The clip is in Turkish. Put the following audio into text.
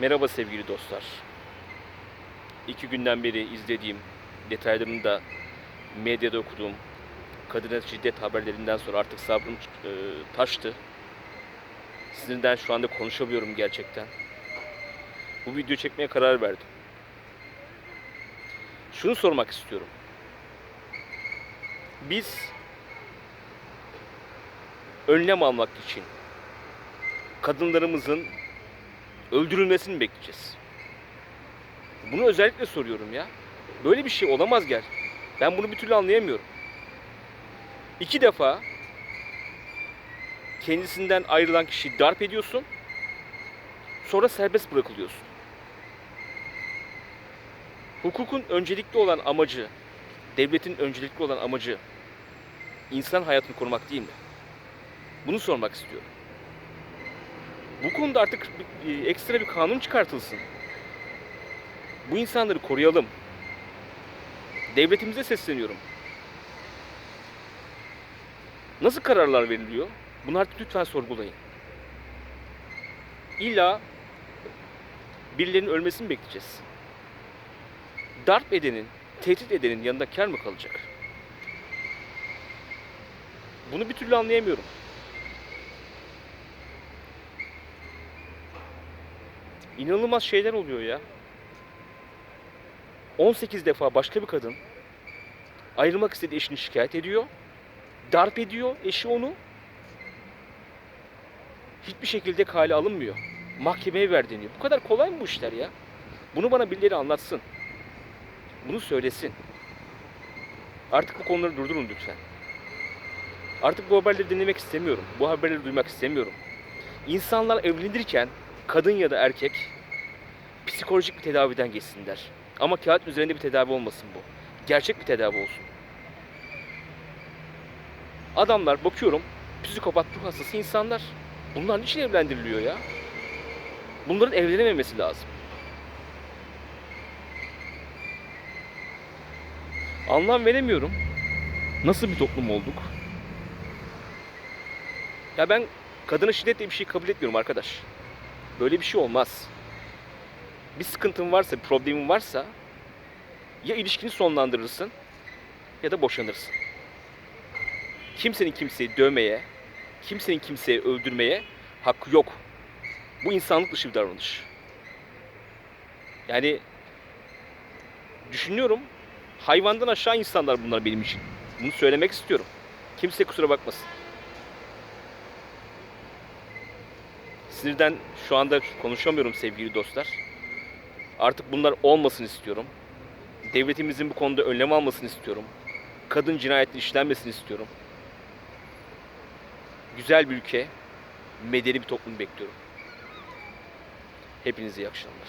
Merhaba sevgili dostlar. İki günden beri izlediğim, detaylarını da medyada okuduğum kadına şiddet haberlerinden sonra artık sabrım e, taştı. Sizinle şu anda konuşamıyorum gerçekten. Bu video çekmeye karar verdim. Şunu sormak istiyorum. Biz önlem almak için kadınlarımızın öldürülmesini bekleyeceğiz? Bunu özellikle soruyorum ya. Böyle bir şey olamaz gel. Ben bunu bir türlü anlayamıyorum. İki defa kendisinden ayrılan kişiyi darp ediyorsun. Sonra serbest bırakılıyorsun. Hukukun öncelikli olan amacı, devletin öncelikli olan amacı insan hayatını korumak değil mi? Bunu sormak istiyorum. Bu konuda artık ekstra bir kanun çıkartılsın. Bu insanları koruyalım. Devletimize sesleniyorum. Nasıl kararlar veriliyor? Bunu artık lütfen sorgulayın. İlla birilerinin ölmesini bekleyeceğiz? Darp edenin, tehdit edenin yanında kar mı kalacak? Bunu bir türlü anlayamıyorum. İnanılmaz şeyler oluyor ya. 18 defa başka bir kadın ayrılmak istediği eşini şikayet ediyor. Darp ediyor eşi onu. Hiçbir şekilde kale alınmıyor. Mahkemeye ver deniyor. Bu kadar kolay mı bu işler ya? Bunu bana birileri anlatsın. Bunu söylesin. Artık bu konuları durdurun lütfen. Artık bu haberleri dinlemek istemiyorum. Bu haberleri duymak istemiyorum. İnsanlar evlenirken kadın ya da erkek psikolojik bir tedaviden geçsinler. Ama kağıt üzerinde bir tedavi olmasın bu. Gerçek bir tedavi olsun. Adamlar bakıyorum psikopat ruh hastası insanlar. Bunlar niçin evlendiriliyor ya? Bunların evlenememesi lazım. Anlam veremiyorum. Nasıl bir toplum olduk? Ya ben kadına şiddet diye bir şey kabul etmiyorum arkadaş. Böyle bir şey olmaz. Bir sıkıntın varsa, bir problemin varsa ya ilişkini sonlandırırsın ya da boşanırsın. Kimsenin kimseyi dövmeye, kimsenin kimseyi öldürmeye hakkı yok. Bu insanlık dışı bir davranış. Yani düşünüyorum hayvandan aşağı insanlar bunlar benim için. Bunu söylemek istiyorum. Kimse kusura bakmasın. Sinirden şu anda konuşamıyorum sevgili dostlar. Artık bunlar olmasın istiyorum. Devletimizin bu konuda önlem almasını istiyorum. Kadın cinayeti işlenmesini istiyorum. Güzel bir ülke, medeni bir toplum bekliyorum. Hepinize iyi akşamlar.